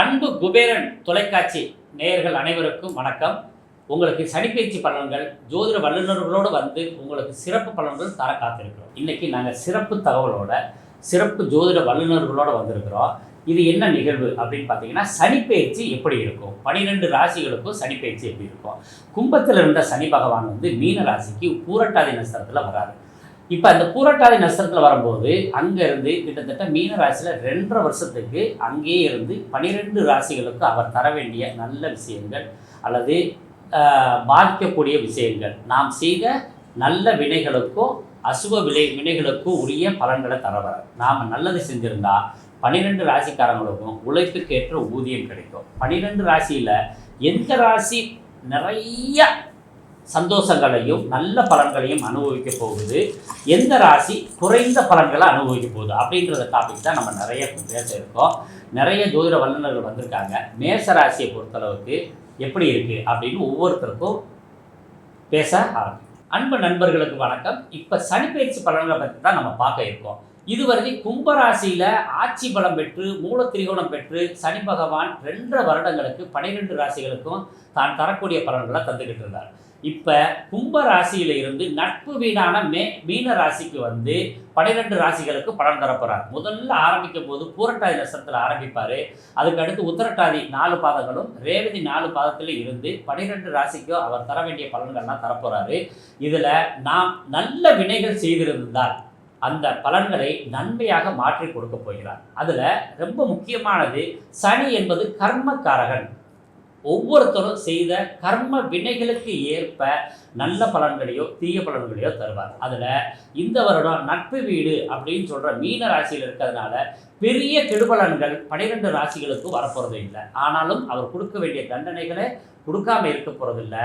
அன்பு குபேரன் தொலைக்காட்சி நேயர்கள் அனைவருக்கும் வணக்கம். உங்களுக்கு சனிப்பயிற்சி பலன்கள் ஜோதிட வல்லுநர்களோடு வந்து உங்களுக்கு சிறப்பு பலன்கள் தர காத்திருக்கிறோம். இன்றைக்கி நாங்கள் சிறப்பு தகவலோட சிறப்பு ஜோதிட வல்லுநர்களோடு வந்திருக்கிறோம். இது என்ன நிகழ்வு அப்படின்னு பார்த்தீங்கன்னா சனிப்பெயர்ச்சி எப்படி இருக்கும்? பனிரெண்டு ராசிகளுக்கும் சனிப்பெயர்ச்சி எப்படி இருக்கும்? கும்பத்தில் இருந்த சனி பகவான் வந்து மீன ராசிக்கு பூரட்டாதி நட்சத்திரத்தில் வராது இப்போ அந்த பூரட்டாதி நட்சத்திரத்தில் வரும்போது அங்கேருந்து கிட்டத்தட்ட மீன ராசியில் ரெண்டரை வருஷத்துக்கு அங்கேயே இருந்து பனிரெண்டு ராசிகளுக்கு அவர் தர வேண்டிய நல்ல விஷயங்கள் அல்லது பாதிக்கக்கூடிய விஷயங்கள். நாம் செய்த நல்ல வினைகளுக்கும் அசுப விளை வினைகளுக்கும் உரிய பலன்களை தரவர் நாம் நல்லது செஞ்சுருந்தா பன்னிரெண்டு ராசிக்காரங்களுக்கும் உழைப்புக்கேற்ற ஊதியம் கிடைக்கும். பன்னிரெண்டு ராசியில் எந்த ராசி நிறைய சந்தோஷங்களையும் நல்ல பலன்களையும் அனுபவிக்க போகுது. எந்த ராசி குறைந்த பலன்களை அனுபவிக்க போகுது? அப்படின்றத டாபிக் தான் நம்ம நிறைய பேச இருக்கோம். நிறைய ஜோதிட வல்லுநர்கள் வந்திருக்காங்க. மேச ராசியை பொறுத்தளவுக்கு எப்படி இருக்குது அப்படின்னு ஒவ்வொருத்தருக்கும் பேச ஆரம்பிக்கும் அன்பு நண்பர்களுக்கு வணக்கம். இப்போ சனிப்பயிற்சி பலன்களை பற்றி தான் நம்ம பார்க்க இருக்கோம். இதுவரை கும்பராசியில் ஆட்சி பலம் பெற்று மூல திரிகோணம் பெற்று சனி பகவான் ரெண்டரை வருடங்களுக்கு பனிரெண்டு ராசிகளுக்கும் தான் தரக்கூடிய பலன்களை தந்துக்கிட்டு இருந்தார். இப்போ கும்ப ராசியில இருந்து நட்பு வீடான மே மீன ராசிக்கு வந்து பனிரெண்டு ராசிகளுக்கு பலன் தரப்போறார் முதல்ல ஆரம்பிக்கும் போது பூரட்டாதி நட்சத்திரத்தில் ஆரம்பிப்பார். அதுக்கு அடுத்து உத்தரட்டாதி நாலு பாதங்களும் ரேவதி நாலு பாதத்தில் இருந்து பனிரெண்டு ராசிக்கும் அவர் தர வேண்டிய பலன்கள்லாம் தரப்போறாரு இதில் நாம் நல்ல வினைகள் செய்திருந்தால் அந்த பலன்களை நன்மையாக மாற்றி கொடுக்க போகிறார். அதில் ரொம்ப முக்கியமானது சனி என்பது கர்மக்காரகன். ஒவ்வொருத்தரும் செய்த கர்ம வினைகளுக்கு ஏற்ப நல்ல பலன்களையோ தீய பலன்களையோ தருவார். அதில் இந்த வருடம் நட்பு வீடு அப்படின்னு சொல்கிற மீன ராசியில் இருக்கிறதுனால பெரிய கெடுபலன்கள் பனிரெண்டு ராசிகளுக்கு வரப்போகிறது இல்லை. ஆனாலும் அவர் கொடுக்க வேண்டிய தண்டனைகளை கொடுக்காம இருக்க போகிறதில்ல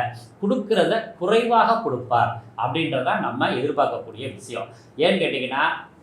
கொடுக்கறத குறைவாக கொடுப்பார் அப்படின்றதான் நம்ம எதிர்பார்க்கக்கூடிய விஷயம். ஏன்னு கேட்டிங்கன்னா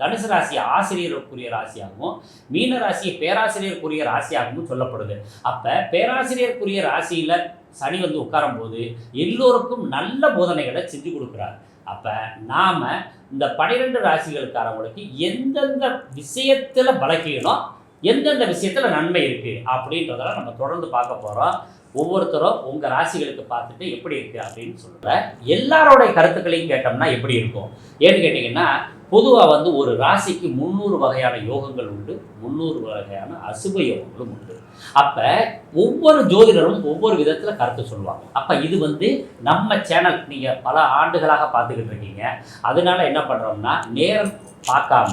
தனுசு ராசி ஆசிரியருக்குரிய ராசியாகவும் மீன ராசியை பேராசிரியருக்குரிய ராசியாகவும் சொல்லப்படுது. அப்போ பேராசிரியருக்குரிய ராசியில் சனி வந்து உட்காரும் போது எல்லோருக்கும் நல்ல போதனைகளை செஞ்சு கொடுக்குறாரு. அப்போ நாம் இந்த பனிரெண்டு ராசிகளுக்காரவங்களுக்கு எந்தெந்த விஷயத்தில் பலக்கீனம் எந்தெந்த விஷயத்தில் நன்மை இருக்குது அப்படின்றதெல்லாம் நம்ம தொடர்ந்து பார்க்க போகிறோம் ஒவ்வொருத்தரும் உங்கள் ராசிகளுக்கு பார்த்துட்டு எப்படி இருக்குது அப்படின்னு சொல்கிற எல்லாரோடைய கருத்துக்களையும் கேட்டோம்னா எப்படி இருக்கும்? ஏன்னு கேட்டிங்கன்னா பொதுவாக வந்து ஒரு ராசிக்கு முந்நூறு வகையான யோகங்கள் உண்டு முந்நூறு வகையான அசுப யோகங்களும் உண்டு. அப்போ ஒவ்வொரு ஜோதிடரும் ஒவ்வொரு விதத்தில் கருத்து சொல்லுவாங்க. அப்போ இது வந்து நம்ம சேனல் நீங்கள் பல ஆண்டுகளாக பார்த்துக்கிட்டு இருக்கீங்க. அதனால என்ன பண்ணுறோம்னா நேரம் பார்க்காம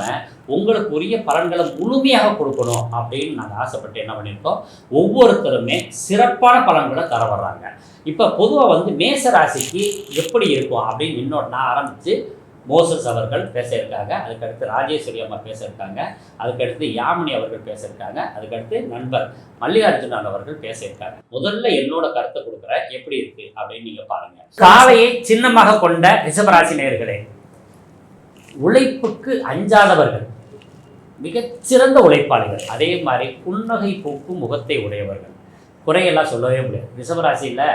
உங்களுக்கு உரிய பலன்களை முழுமையாக கொடுக்கணும் அப்படின்னு நாங்கள் ஆசைப்பட்டு என்ன பண்ணியிருக்கோம்? ஒவ்வொருத்தருமே சிறப்பான பலன்களை தர வர்றாங்க. இப்போ பொதுவாக வந்து மேச ராசிக்கு எப்படி இருக்கும் அப்படின்னு இன்னொன்று நான் ஆரம்பித்து மோசஸ் அவர்கள் பேச இருக்காங்க அதுக்கடுத்து ராஜேஸ்வரி அம்மா பேச இருக்காங்க அதுக்கடுத்து யாமினி அவர்கள் பேச இருக்காங்க அதுக்கடுத்து நண்பர் மல்லிகார்ஜுனன் அவர்கள் பேச இருக்காங்க முதல்ல என்னோட கருத்தை கொடுக்குறேன் எப்படி இருக்கு அப்படின்னு நீங்க பாருங்க. காலையை சின்னமாக கொண்ட ரிஷபராசி நேயர்களே உழைப்புக்கு அஞ்சாதவர்கள் மிகச்சிறந்த உழைப்பாளிகள் அதே மாதிரி புன்னகை பூக்கும் முகத்தை உடையவர்கள். குறையெல்லாம் சொல்லவே முடியாது. ரிஷபராசியில்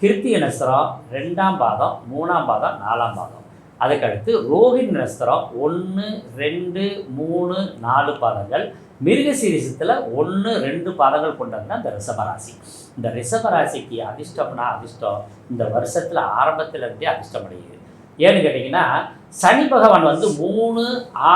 கிருத்திய நஸ்திரம் ரெண்டாம் பாதம் மூணாம் பாதம் நாலாம் பாதம். அதுக்கடுத்து ரோஹின் நஸ்தரம் ஒன்று ரெண்டு மூணு நாலு பாதங்கள். மிருக சீரிசத்தில் ஒன்று ரெண்டு பாதங்கள் கொண்டது தான் இந்த ரிஷபராசி இந்த ரிஷபராசிக்கு அதிர்ஷ்டம்னா அதிர்ஷ்டம். இந்த வருஷத்தில் ஆரம்பத்துல இருந்தே அதிர்ஷ்டம் அடையுது. ஏன்னு கேட்டிங்கன்னா சனி பகவான் வந்து மூணு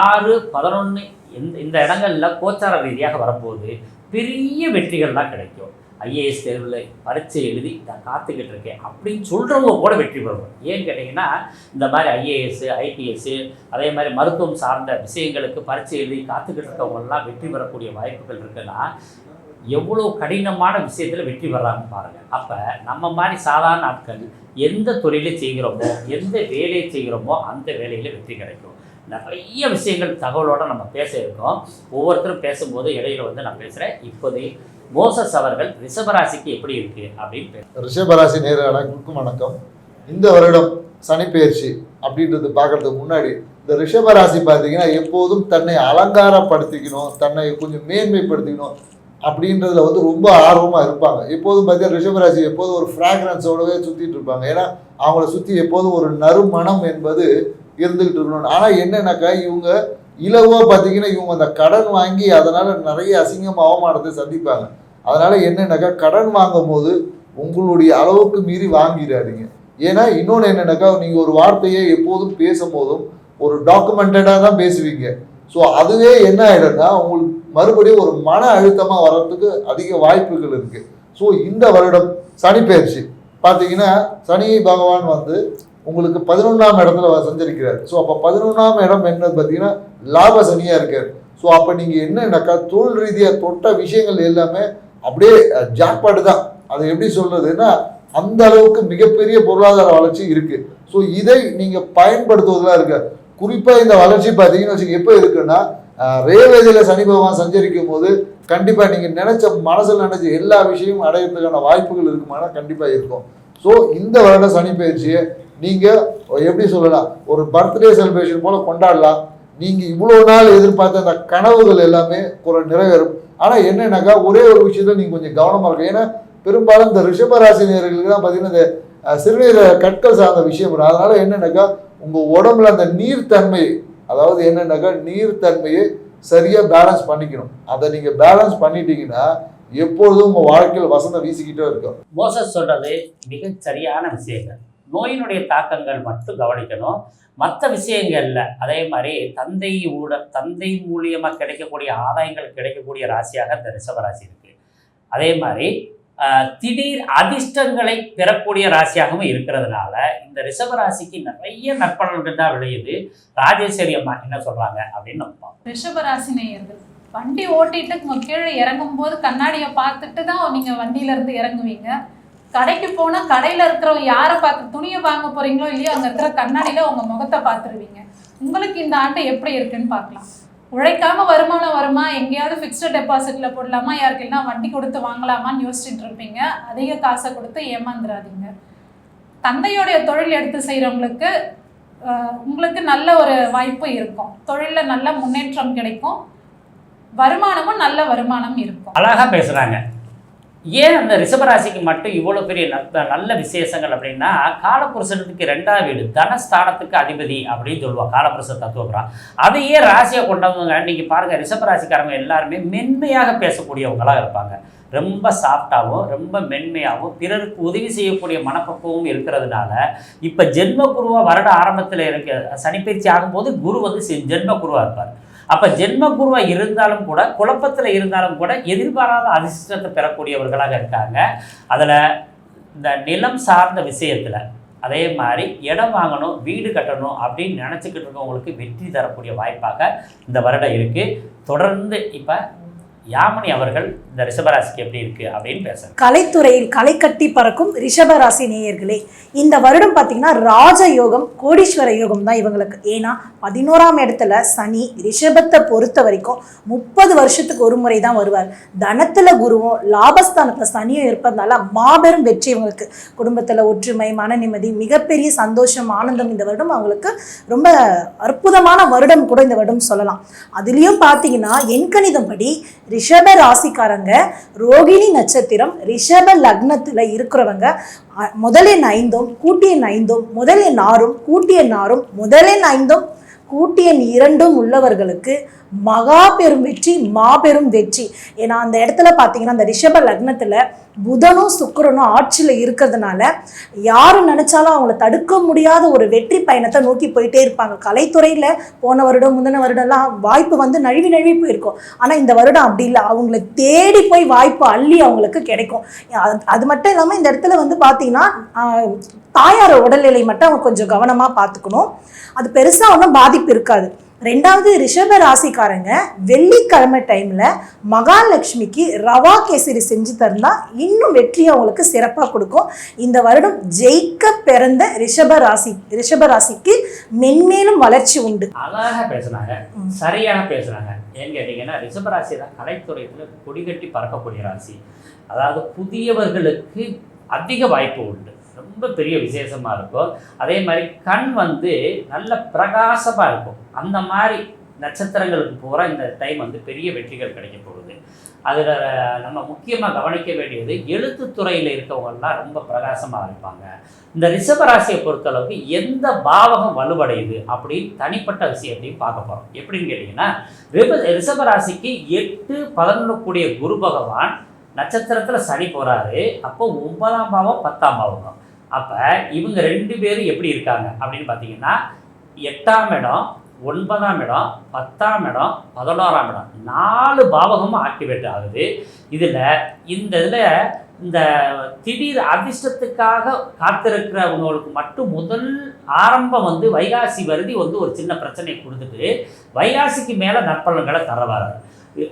ஆறு பதினொன்று இந்த இந்த இடங்கள்ல கோச்சார ரீதியாக வரும்போது பெரிய வெற்றிகள்லாம் கிடைக்கும். ஐஏஎஸ் தேர்வில் பரீட்சை எழுதி நான் காத்துக்கிட்டு இருக்கேன் அப்படின்னு சொல்கிறவங்க கூட வெற்றி பெறுவோம் ஏன்னு கேட்டிங்கன்னா இந்த மாதிரி ஐஏஎஸ் ஐபிஎஸ்ஸு அதே மாதிரி மருத்துவம் சார்ந்த விஷயங்களுக்கு பரீட்சை எழுதி காத்துக்கிட்டு இருக்கவங்கெல்லாம் வெற்றி பெறக்கூடிய வாய்ப்புகள் இருக்குன்னா எவ்வளோ கடினமான விஷயத்தில் வெற்றி பெறாங்க பாருங்கள் அப்போ நம்ம மாதிரி சாதாரண ஆட்கள் எந்த தொழிலை செய்கிறோமோ எந்த வேலையை செய்கிறோமோ அந்த வேலையில் வெற்றி கிடைக்கும். நிறைய விஷயங்கள் தகவலோடு நம்ம பேச இருக்கோம். ஒவ்வொருத்தரும் பேசும்போது இடையில வந்து நான் பேசுகிறேன் இப்போது மோசஸ் அவர்கள் ரிஷபராசிக்கு எப்படி இருக்கு அப்படின்னு ரிஷபராசி நேர அனைவருக்கும் வணக்கம். இந்த வருடம் சனிப்பெயர்ச்சி அப்படின்றது பார்க்கறதுக்கு முன்னாடி இந்த ரிஷபராசி பார்த்தீங்கன்னா எப்போதும் தன்னை அலங்காரப்படுத்திக்கணும் தன்னை கொஞ்சம் மேன்மைப்படுத்திக்கணும் அப்படின்றதுல வந்து ரொம்ப ஆர்வமாக இருப்பாங்க. எப்போதும் பார்த்தீங்கன்னா ரிஷபராசி எப்போதும் ஒரு ஃப்ராக்ரன்ஸோடவே சுற்றிட்டு இருப்பாங்க. ஏன்னா அவங்கள சுற்றி எப்போதும் ஒரு நறுமணம் என்பது இருந்துக்கிட்டு இருக்கணும் ஆனால் என்னன்னாக்கா இவங்க இலவாக பார்த்தீங்கன்னா இவங்க அந்த கடன் வாங்கி அதனால் நிறைய அசிங்கம் அவமானத்தை சந்திப்பாங்க. அதனால் என்னென்னாக்கா கடன் வாங்கும் போது உங்களுடைய அளவுக்கு மீறி வாங்கிடாதீங்க ஏன்னா இன்னொன்று என்னென்னாக்கா நீங்கள் ஒரு வார்த்தையை எப்போதும் பேசும்போதும் ஒரு டாக்குமெண்டடாக தான் பேசுவீங்க. ஸோ அதுவே என்ன ஆகிடும்னா உங்களுக்கு மறுபடியும் ஒரு மன அழுத்தமாக வர்றதுக்கு அதிக வாய்ப்புகள் இருக்குது ஸோ இந்த வருடம் சனி பயிற்சி. பார்த்தீங்கன்னா சனி பகவான் வந்து உங்களுக்கு பதினொன்றாம் இடத்துல சஞ்சரிக்கிறார். ஸோ அப்போ பதினொன்றாம் இடம் என்னது பார்த்தீங்கன்னா லாப சனியாக இருக்கார். ஸோ அப்போ நீங்கள் என்னன்னாக்கா தொழில் ரீதியாக தொட்ட விஷயங்கள் எல்லாமே அப்படியே ஜாக்பாடு தான். அதை எப்படி சொல்கிறதுன்னா அந்த அளவுக்கு மிகப்பெரிய பொருளாதார வளர்ச்சி இருக்குது ஸோ இதை நீங்கள் பயன்படுத்துவதெல்லாம் இருக்கு. குறிப்பாக இந்த வளர்ச்சி பார்த்தீங்கன்னு வச்சுக்க எப்போ இருக்குன்னா ரேவதியில் சனி பகவான் சஞ்சரிக்கும் போது கண்டிப்பாக நீங்கள் நினச்ச மனசில் நினச்ச எல்லா விஷயமும் அடையிறதுக்கான வாய்ப்புகள் இருக்குமானா கண்டிப்பாக இருக்கும். ஸோ இந்த வருட சனி பயிற்சியை நீங்கள் எப்படி சொல்லலாம் ஒரு பர்த்டே செலிப்ரேஷன் போல் கொண்டாடலாம். நீங்கள் இவ்வளோ நாள் எதிர்பார்த்த அந்த கனவுகள் எல்லாமே ஒரு நிறைவேறும். ஆனால் என்னென்னாக்கா ஒரே ஒரு விஷயத்தில் நீங்கள் கொஞ்சம் கவனமாக இருக்கும் ஏன்னா பெரும்பாலும் இந்த ரிஷபராசினியர்களுக்கு தான் பார்த்தீங்கன்னா இந்த சிறுநீர கற்கள் சார்ந்த விஷயம் வரும். என்னென்னாக்கா உங்கள் உடம்புல அந்த நீர்த்தன்மை அதாவது என்னென்னாக்கா நீர்த்தன்மையை சரியாக பேலன்ஸ் பண்ணிக்கணும். அதை நீங்கள் பேலன்ஸ் பண்ணிட்டீங்கன்னா எப்பொழுதும் உங்கள் வாழ்க்கையில் வசந்தம் வீசிக்கிட்டே இருக்கும். மோசஸ் சொல்கிறது மிக சரியான விஷயங்கள். நோயினுடைய தாக்கங்கள் மட்டும் கவனிக்கணும். மற்ற விஷயங்கள்ல அதே மாதிரி தந்தை ஊட தந்தை மூலியமாக கிடைக்கக்கூடிய ஆதாயங்கள் கிடைக்கக்கூடிய ராசியாக இந்த ரிஷபராசி இருக்கு. அதே மாதிரி திடீர் அதிர்ஷ்டங்களை பெறக்கூடிய ராசியாகவும் இருக்கிறதுனால இந்த ரிஷபராசிக்கு நிறைய நற்பலன்கள் தான் விளையுது. ராஜேஸ்வரி அம்மா என்ன சொல்றாங்க அப்படின்னு நம்ம ரிஷபராசி நேயர்கள் வண்டி ஓட்டிட்டு கீழே இறங்கும் போது கண்ணாடியை பார்த்துட்டு தான் நீங்க வண்டியில இருந்து இறங்குவீங்க. கடைக்கு போனா கடையில இருக்கிறவங்க யாரை பார்த்து துணியை வாங்க போறீங்களோ இல்லையோ அங்க இருக்கிற கண்ணாடியில உங்க முகத்தை பார்த்துருவீங்க. உங்களுக்கு இந்த ஆண்டு எப்படி இருக்குன்னு பார்க்கலாம். உழைக்காம வருமானம் வருமா? எங்கேயாவது ஃபிக்ஸ்டு டெபாசிட்ல போடலாமா? யாருக்கெல்லாம் வண்டி கொடுத்து வாங்கலாமான்னு யோசிச்சுட்டு இருப்பீங்க. அதிக காசை கொடுத்து ஏமாந்துடாதீங்க தந்தையோடைய தொழில் எடுத்து செய்கிறவங்களுக்கு உங்களுக்கு நல்ல ஒரு வாய்ப்பு இருக்கும். தொழிலில் நல்ல முன்னேற்றம் கிடைக்கும். வருமானமும் நல்ல வருமானம் இருக்கும். அழகாக பேசுகிறாங்க ஏன் அந்த ரிஷபராசிக்கு மட்டும் இவ்வளோ பெரிய நல்ல விசேஷங்கள் அப்படின்னா காலபுருஷனுக்கு ரெண்டாவது வீடு தனஸ்தானத்துக்கு அதிபதி அப்படின்னு சொல்லுவாள் காலபுருஷ தத்துவபுரம். அதையே ராசியை கொண்டவங்க நீங்கள் பாருங்கள் ரிஷபராசிக்காரங்க எல்லாருமே மென்மையாக பேசக்கூடியவங்களாக இருப்பாங்க. ரொம்ப சாஃப்டாகவும் ரொம்ப மென்மையாகவும் பிறருக்கு உதவி செய்யக்கூடிய மனப்பக்குவமும் இருக்கிறதுனால இப்போ ஜென்ம குருவாக வருட ஆரம்பத்தில் இருக்க சனிப்பயிற்சி ஆகும்போது குரு வந்து ஜென்ம குருவாக இருப்பார். அப்போ ஜென்மபூர்வம் இருந்தாலும் கூட குழப்பத்தில் இருந்தாலும் கூட எதிர்பாராத அதிர்ஷ்டத்தை பெறக்கூடியவர்களாக இருக்காங்க. அதில் இந்த நிலம் சார்ந்த விஷயத்தில் அதே மாதிரி இடம் வாங்கணும் வீடு கட்டணும் அப்படின்னு நினச்சிக்கிட்டு இருக்கவங்களுக்கு வெற்றி தரக்கூடிய வாய்ப்பாக இந்த வருடம் இருக்குது தொடர்ந்து இப்போ யாமினி அவர்கள் இந்த ரிஷபராசிக்கு எப்படி இருக்கு அப்படின்னு பேசுறேன் கலைத்துறையில் களை கட்டி பறக்கும் ரிஷபராசி நேயர்களே இந்த வருடம் பார்த்தீங்கன்னா ராஜ யோகம் கோடீஸ்வர யோகம் தான் இவங்களுக்கு. ஏன்னா பதினோராம் இடத்துல சனி ரிஷபத்தை பொறுத்த வரைக்கும் முப்பது வருஷத்துக்கு ஒரு முறை தான் வருவார். தனத்துல குருவும் லாபஸ்தானத்தில் சனியும் இருப்பதனால மாபெரும் வெற்றி இவங்களுக்கு. குடும்பத்தில் ஒற்றுமை மன நிம்மதி மிகப்பெரிய சந்தோஷம் ஆனந்தம் இந்த வருடம் அவங்களுக்கு ரொம்ப அற்புதமான வருடம் கூட இந்த வருடம் சொல்லலாம். அதுலேயும் பார்த்தீங்கன்னா எண்கணிதம் படி ரிஷப ராசிக்காரங்க ரோகிணி நட்சத்திரம் ரிஷப லக்னத்துல இருக்கிறவங்க அ- முதலெண் ஐந்தும் கூட்டியன் ஐந்தும் முதலெண் ஆறும் கூட்டியன் ஆறும் முதலெண் ஐந்தும் கூட்டியன் இரண்டும் உள்ளவர்களுக்கு மகா பெரும் வெற்றி மாபெரும் வெற்றி. ஏன்னா அந்த இடத்துல பார்த்தீங்கன்னா அந்த ரிஷப லக்னத்துல புதனும் சுக்கிரனும் ஆட்சியில் இருக்கிறதுனால யாரு நினைச்சாலும் அவங்கள தடுக்க முடியாத ஒரு வெற்றி பயணத்தை நோக்கி போயிட்டே இருப்பாங்க. கலைத்துறையில போன வருடம் முந்தின வருடம்லாம் வாய்ப்பு வந்து நழுவி நழுவி போயிருக்கும். ஆனா இந்த வருடம் அப்படி இல்லை. அவங்கள தேடி போய் வாய்ப்பு அள்ளி அவங்களுக்கு கிடைக்கும். அது- மட்டும் இல்லாமல் இந்த இடத்துல வந்து பார்த்தீங்கன்னா ஆஹ், உடல்நிலை மட்டும் அவங்க கொஞ்சம் கவனமாக பார்த்துக்கணும் அது பெருசாக ஒன்றும் பாதிப்பு இருக்காது. ரெண்டாவது ரிஷப ராசிக்காரங்க வெள்ளிக்கிழமை டைம்ல மகாலட்சுமிக்கு ரவா கேசரி செஞ்சு தந்தா இன்னும் வெற்றி அவங்களுக்கு சிறப்பாக கொடுக்கும். இந்த வருடம் ஜெயிக்க பிறந்த ரிஷப ராசி ரிஷப ராசிக்கு மென்மேலும் வளர்ச்சி உண்டு. அழகா பேசுனாங்க. சரியாக பேசுனாங்க. ஏன்னு கேட்டீங்கன்னா ரிஷபராசி தான் கலைத்துறையில கொடிகட்டி பறக்கக்கூடிய ராசி. அதாவது புதியவர்களுக்கு அதிக வாய்ப்பு உண்டு. ரொம்ப பெரிய விசேஷமாக இருக்கும். அதே மாதிரி கண் வந்து நல்ல பிரகாசமாக இருக்கும். அந்த மாதிரி நட்சத்திரங்களுக்கு பூரா இந்த டைம் வந்து பெரிய வெற்றிகள் கிடைக்க போகுது. அதில் நம்ம முக்கியமாக கவனிக்க வேண்டியது எழுத்துத்துறையில் இருக்கவங்கெல்லாம் ரொம்ப பிரகாசமாக இருப்பாங்க. இந்த ரிஷபராசியை பொறுத்தளவுக்கு எந்த பாவகம் வலுவடையுது அப்படின்னு தனிப்பட்ட விஷயத்தையும் பார்க்க போகிறோம் எப்படின்னு கேட்டிங்கன்னா ரிப ரிஷபராசிக்கு எட்டு பதினொன்று கூடிய குரு பகவான் நட்சத்திரத்தில் சனி போகிறாரு அப்போ ஒன்பதாம் பாவம் பத்தாம் பாவம் அப்போ இவங்க ரெண்டு பேரும் எப்படி இருக்காங்க அப்படின்னு பார்த்தீங்கன்னா எட்டாம் இடம் ஒன்பதாம் இடம் பத்தாம் இடம் பதினோராம் இடம். நாலு பாவகமும் ஆக்டிவேட் ஆகுது. இதில் இந்த இதில் இந்த திடீர் அதிர்ஷ்டத்துக்காக காத்திருக்கிறவங்களுக்கு மட்டும் முதல் ஆரம்பம் வந்து வைகாசி வருதி வந்து ஒரு சின்ன பிரச்சனையை கொடுத்துட்டு வைகாசிக்கு மேலே நற்பலன்களை தரவாரு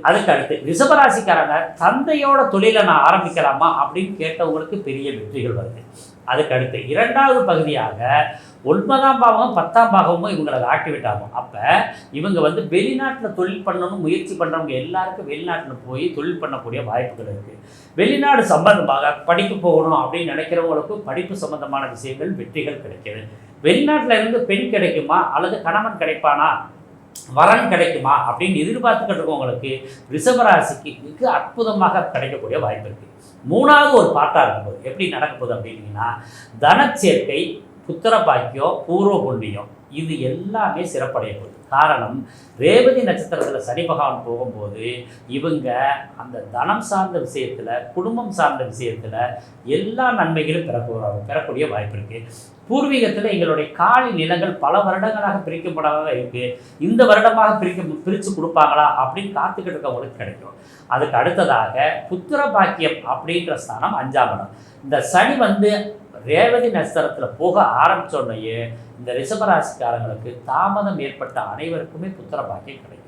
அதுக்கு அடுத்து ரிஷபராசிக்காரங்க தந்தையோட தொழிலை நான் ஆரம்பிக்கலாமா அப்படின்னு கேட்டவங்களுக்கு பெரிய வெற்றிகள் வருது. அதுக்கு அடுத்து இரண்டாவது பகுதியாக ஒன்பதாம் பாவமும் பத்தாம் பாகமும் இவங்களுக்கு ஆக்டிவேட் ஆகும் அப்போ இவங்க வந்து வெளிநாட்டில் தொழில் பண்ணணும்னு முயற்சி பண்ணுறவங்க எல்லாருக்கும் வெளிநாட்டில் போய் தொழில் பண்ணக்கூடிய வாய்ப்புகள் இருக்குது வெளிநாடு சம்பந்தமாக படிக்க போகணும் அப்படின்னு நினைக்கிறவங்களுக்கும் படிப்பு சம்பந்தமான விஷயங்கள் வெற்றிகள் கிடைக்கிது வெளிநாட்டில் இருந்து பெண் கிடைக்குமா? அல்லது கணவன் கிடைப்பானா? வரன் கிடைக்குமா அப்படின்னு எதிர்பார்த்துக்கிட்டு இருக்கவங்களுக்கு ரிஷபராசிக்கு மிக அற்புதமாக கிடைக்கக்கூடிய வாய்ப்பு இருக்குது மூணாவது ஒரு பாட்டாக இருக்கும்போது எப்படி நடக்க போகுது அப்படின்னீங்கன்னா தனச்சேர்க்கை புத்திர பாக்கியம் பூர்வ புண்ணியம். இது எல்லாமே சிறப்படைய காரணம் ரேவதி நட்சத்திரத்தில் சனி பகவான் போகும்போது இவங்க அந்த தனம் சார்ந்த விஷயத்தில் குடும்பம் சார்ந்த விஷயத்தில் எல்லா நன்மைகளும் பெற பெறக்கூடிய வாய்ப்பு இருக்குது பூர்வீகத்தில் எங்களுடைய காலி நிலங்கள் பல வருடங்களாக பிரிக்கப்படாத இருக்குது இந்த வருடமாக பிரிக்க பிரித்து கொடுப்பாங்களா அப்படின்னு காத்துக்கிட்டு இருக்கவங்களுக்கு கிடைக்கும். அதுக்கு அடுத்ததாக புத்திர பாக்கியம் அப்படின்ற ஸ்தானம் அஞ்சாம் இடம். இந்த சனி வந்து ரேவதி நட்சத்திரத்தில் போக ஆரம்பித்தோடனேயே இந்த ரிஷபராசிக்காரங்களுக்கு தாமதம் ஏற்பட்ட அனைவருக்குமே புத்திர பாக்கியம் கிடைக்கும்.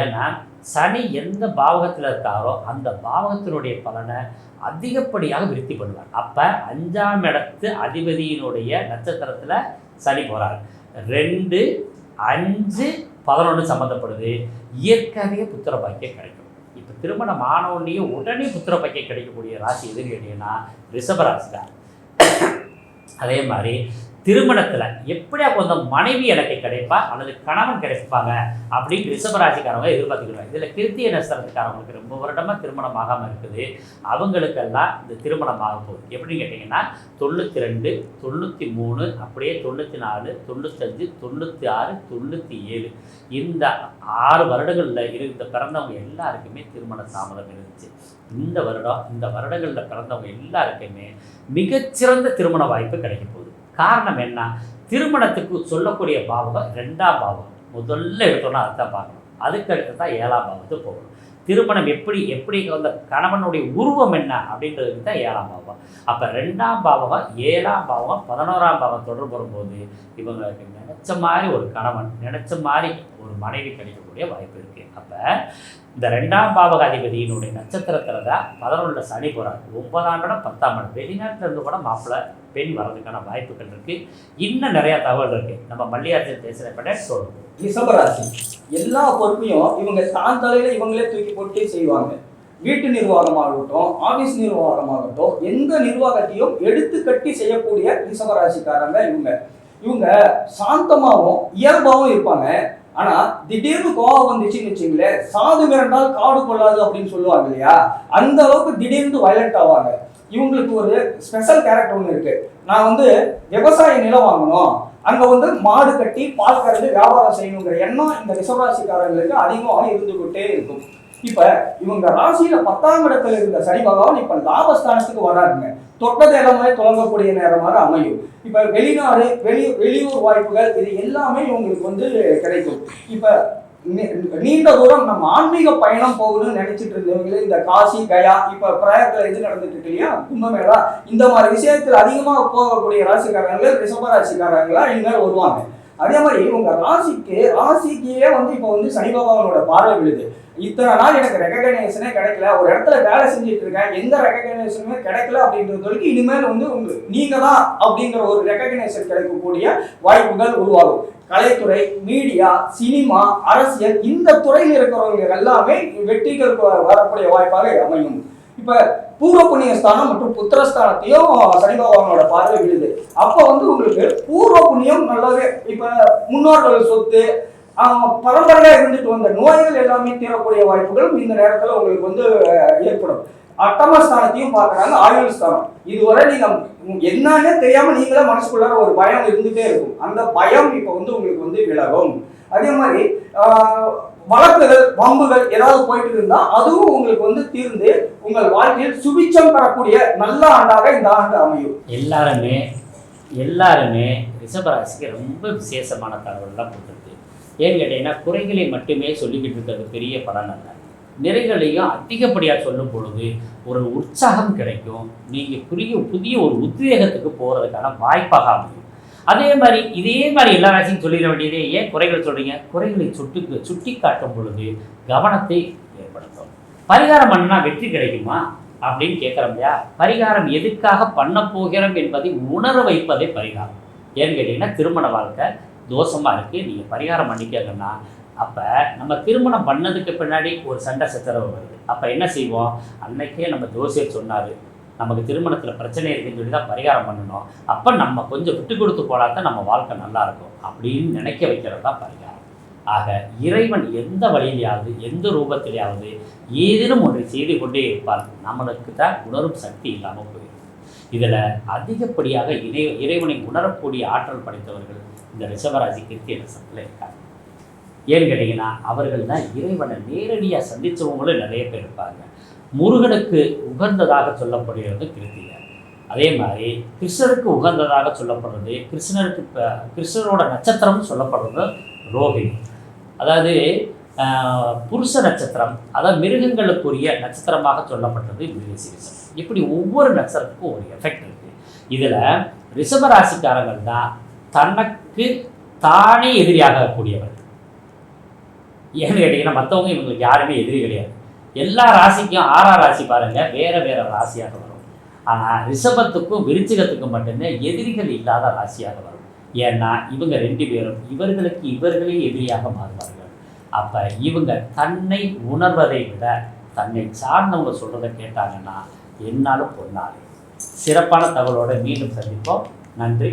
ஏன்னா சனி எந்த பாவகத்தில் இருக்காரோ அந்த பாவகத்தினுடைய பலனை அதிகப்படியாக விருத்தி பண்ணுவார். அப்போ அஞ்சாம் இடத்து அதிபதியினுடைய நட்சத்திரத்தில் சனி போகிறார் ரெண்டு அஞ்சு பதினொன்று சம்மந்தப்படுது இயற்கையாகவே புத்திர பாக்கியம் கிடைக்கும். இப்போ திருமணம் மாணவனையும் உடனே புத்திர பாக்கியம் கிடைக்கக்கூடிய ராசி எதுன்னு கேட்டீங்கன்னா ரிஷபராசி தான் அதே மாதிரி திருமணத்தில் எப்படியா கொஞ்சம் மனைவி எனக்கு கிடைப்பா? அல்லது கணவன் கிடைப்பாங்க? அப்படின்னு ரிஷபராசிக்காரவங்க எதிர்பார்த்துக்கிறாங்க இதில் கிருத்திய நட்சத்திரத்துக்காரங்களுக்கு ரொம்ப வருடமாக திருமணம் ஆகாமல் இருக்குது. அவங்களுக்கெல்லாம் இந்த திருமணம் ஆக போகுது. எப்படின்னு கேட்டிங்கன்னா தொண்ணூற்றி ரெண்டு தொண்ணூற்றி மூணு அப்படியே தொண்ணூற்றி நாலு தொண்ணூத்தஞ்சு தொண்ணூற்றி ஆறு தொண்ணூற்றி ஏழு இந்த ஆறு வருடங்களில் இருந்த பிறந்தவங்க எல்லாருக்குமே திருமண தாமதம் இருந்துச்சு. இந்த வருடம் இந்த வருடங்களில் பிறந்தவங்க எல்லாருக்குமே மிகச்சிறந்த திருமண வாய்ப்பு கிடைக்க போகுது. காரணம் என்ன? திருமணத்துக்கு சொல்லக்கூடிய பாவகம் ரெண்டாம் பாவம் முதல்ல எடுத்தோன்னா அதுதான் பார்க்கணும் அதுக்கு அடுத்து தான் ஏழாம் பாவத்துக்கு போகணும். திருமணம் எப்படி எப்படி அந்த கணவனுடைய உருவம் என்ன அப்படின்றதுக்கு தான் ஏழாம் பாவம் அப்போ ரெண்டாம் பாவகம் ஏழாம் பாவகம் பதினோராம் பாவம் தொடர்பு வரும்போது இவங்களுக்கு நினச்ச மாதிரி ஒரு கணவன் நினச்ச மாதிரி ஒரு மனைவி கிடைக்கக்கூடிய வாய்ப்பு இருக்குது அப்போ இந்த ரெண்டாம் பாவக அதிபதியினுடைய நட்சத்திரத்தில் தான் பதினொன்றில் சனி போகிறார் ஒன்பதாம் இடம் பத்தாம் இடம். வெளிநாட்டில் இருந்து கூட மாப்பிள்ளை பெண் வர்றதுக்கான வாய்ப்புகள் இருக்குது இன்னும் நிறையா தகவல் இருக்குது நம்ம மல்லிகார்ஜுன் பேசுகிறப்பட சொல்லுவோம் ரிஷபராசி. எல்லா பொறுப்பையும் இவங்க தான் தலையில இவங்களே தூக்கி போட்டு செய்வாங்க. வீட்டு நிர்வாகமாகட்டும் ஆபீஸ் நிர்வாகமாகட்டும் எந்த நிர்வாகத்தையும் எடுத்து கட்டி செய்யக்கூடிய ரிஷபராசிக்காரங்க இவங்க. இவங்க சாந்தமாகவும் இயல்பாகவும் இருப்பாங்க. ஆனா திடீர்னு கோவம் வந்துச்சுன்னு வச்சுங்களேன் சாது மிரண்டால் காடு கொள்ளாது அப்படின்னு சொல்லுவாங்க இல்லையா? அந்த அளவுக்கு திடீர்னு வயலண்ட் ஆவாங்க. இவங்களுக்கு ஒரு ஸ்பெஷல் கேரக்டர் ஒன்று இருக்கு. நான் வந்து விவசாய நிலம் வாங்கணும். அங்க வந்து மாடு கட்டி பால் கறந்து வியாபாரம் செய்யணுங்கிற எண்ணம் இந்த ரிஷபராசிக்காரங்களுக்கு அதிகமாக இருந்துகிட்டே இருக்கும். இப்ப இவங்க ராசியில பத்தாம் இடத்துல இருந்த சனி பகவான் இப்ப லாபஸ்தானத்துக்கு வராருங்க. தொட்டது எல்லாமே தொடங்கக்கூடிய நேரமாக அமையும். இப்ப வெளிநாடு வெளி வெளியூர் வாய்ப்புகள் இது எல்லாமே இவங்களுக்கு வந்து கிடைக்கும். இப்ப நீண்ட தூரம் நம்ம ஆன்மீக பயணம் போகணும்னு நினைச்சிட்டு இருந்தவங்களே இந்த காசி கயா இப்ப பிரயாகத்துல எது நடந்துட்டு இருக்கு இல்லையா? கும்பமேளா. இந்த மாதிரி விஷயத்துல அதிகமா போகக்கூடிய ராசிக்காரங்க ரிஷப ராசிக்காரங்களா இனிமேல் வருவாங்க? அதே மாதிரி உங்க ராசிக்கு ராசிக்கே வந்து இப்போ வந்து சனி பகவானோட பார்வை விழுது. இத்தனை நாள் எனக்கு ரெகக்னேஷனே கிடைக்கல. ஒரு இடத்துல வேலை செஞ்சுட்டு இருக்கேன். எந்த ரெகக்னேஷனுமே கிடைக்கல அப்படின்றது வரைக்கும் இனிமேல் வந்து உங்க நீங்க தான் அப்படிங்கிற ஒரு ரெகக்னேஷன் கிடைக்கக்கூடிய வாய்ப்புகள் உருவாகும். கலைத்துறை மீடியா சினிமா அரசியல் இந்த துறையில் இருக்கிறவங்க எல்லாமே வெற்றிகள் வரக்கூடிய வாய்ப்பாக அமையும். இப்ப பூர்வ புண்ணிய ஸ்தானம் மற்றும் புத்திரஸ்தானத்தையும் சனி பகவானோட பார்வை விழுது அப்ப வந்து உங்களுக்கு பூர்வ புண்ணியம் நல்லாவே இப்ப முன்னோர்கள் சொத்து ஆஹ், பரம்பரையா இருந்துட்டு வந்த நோய்கள் எல்லாமே தீரக்கூடிய வாய்ப்புகள் இந்த நேரத்துல உங்களுக்கு வந்து ஏற்படும். ஏற்படும் அட்டமஸ்தானத்தையும் பார்க்குறாங்க ஆயுள் ஸ்தானம். இதுவரை நீங்க என்னன்னே தெரியாம நீங்களே மனசுக்குள்ளார ஒரு பயம் இருந்துட்டே இருக்கும். அந்த பயம் இப்ப வந்து உங்களுக்கு வந்து விலகும். அதே மாதிரி வழக்குகள் வம்புகள் ஏதாவது போயிட்டு இருந்தா அதுவும் உங்களுக்கு வந்து தீர்ந்து உங்கள் வாழ்க்கையில் சுபிச்சம் பெறக்கூடிய நல்ல ஆண்டாக இந்த ஆண்டு அமையும். எல்லாருமே எல்லாருமே ரிஷபராசிக்கு ரொம்ப விசேஷமான தகவல்லாம் கொடுத்துருக்கு. ஏன்னு கேட்டீங்கன்னா குறைகளை மட்டுமே சொல்லிக்கிட்டு இருக்கிறது பெரிய பலன் அல்ல. நிறைகளையும் அதிகப்படியாக சொல்லும் பொழுது ஒரு உற்சாகம் கிடைக்கும். நீங்கள் புதிய புதிய ஒரு உத்வேகத்துக்கு போகிறதுக்கான வாய்ப்பாக அமையும். அதே மாதிரி இதே மாதிரி எல்லா ராசியும் சொல்லிட வேண்டியதே ஏன் குறைகள் சொல்கிறீங்க குறைகளை சுட்டு சுட்டி காட்டும் பொழுது கவனத்தை ஏற்படுத்தும். பரிகாரம் பண்ணா வெற்றி கிடைக்குமா? அப்படின்னு கேட்குறோம் இல்லையா? பரிகாரம் எதுக்காக பண்ண போகிறோம் என்பதை உணர வைப்பதே பரிகாரம். ஏன்னு கேட்டிங்கன்னா திருமண வாழ்க்கை தோஷமாக இருக்குது நீங்கள் பரிகாரம் பண்ணிக்கங்கன்னா அப்போ நம்ம திருமணம் பண்ணதுக்கு பின்னாடி ஒரு சண்டை சச்சரவு வருது. அப்போ என்ன செய்வோம்? அன்னைக்கே நம்ம ஜோசியர் சொன்னார் நமக்கு திருமணத்தில் பிரச்சனை இருக்குன்னு சொல்லி தான் பரிகாரம் பண்ணணும். அப்போ நம்ம கொஞ்சம் விட்டு கொடுத்து போனால் தான் நம்ம வாழ்க்கை நல்லாயிருக்கும் அப்படின்னு நினைக்க வைக்கிறது தான் பரிகாரம். ஆக இறைவன் எந்த வழியிலையாவது எந்த ரூபத்திலேயாவது ஏதேனும் ஒன்றை செய்து கொண்டே இருப்பார் நம்மளுக்கு தான் உணரும் சக்தி இல்லாமல் போயிடும். இதில் அதிகப்படியாக இறை இறைவனை உணரக்கூடிய ஆற்றல் படைத்தவர்கள் இந்த ரிஷபராசி கிருத்திய நட்சத்திரத்தில் இருக்காங்க. ஏன்னு கேட்டிங்கன்னா அவர்கள் தான் இறைவனை நேரடியாக சந்தித்தவங்களும் நிறைய பேர் இருப்பாங்க. முருகனுக்கு உகந்ததாக சொல்லப்படுகிறது கிருத்திகை. அதே மாதிரி கிருஷ்ணருக்கு உகந்ததாக சொல்லப்படுறது கிருஷ்ணருக்கு ப- கிருஷ்ணரோட நட்சத்திரம்னு சொல்லப்படுறது ரோஹிணி அதாவது புருஷ நட்சத்திரம் அதாவது மிருகங்களுக்குரிய நட்சத்திரமாக சொல்லப்பட்டது மிருகசீரிசம். இப்படி ஒவ்வொரு நட்சத்திரத்துக்கும் ஒரு எஃபெக்ட் இருக்குது இதில் ரிஷபராசிக்காரங்கள் தான் தன்னை தானே எதிரியாக கூடியவர் ஏன்னு கேட்டிங்கன்னா மற்றவங்க இவங்களுக்கு யாருமே எதிரி கிடையாது. எல்லா ராசிக்கும் ஆறாம் ராசி பாருங்க வேறு வேறு ராசியாக வரும். ஆனால் ரிஷபத்துக்கும் விருச்சிகத்துக்கும் மட்டும்தான் எதிரிகள் இல்லாத ராசியாக வரும். ஏன்னா இவங்க ரெண்டு பேரும் இவர்களுக்கு இவர்களே எதிரியாக மாறுவார்கள். அப்போ இவங்க தன்னை உணர்வதை விட தன்னை சார்ந்தவங்க சொல்கிறத கேட்டாங்கன்னா என்னாலும் பொன்னாலே. சிறப்பான தகவலோட மீண்டும் சந்திப்போம். நன்றி.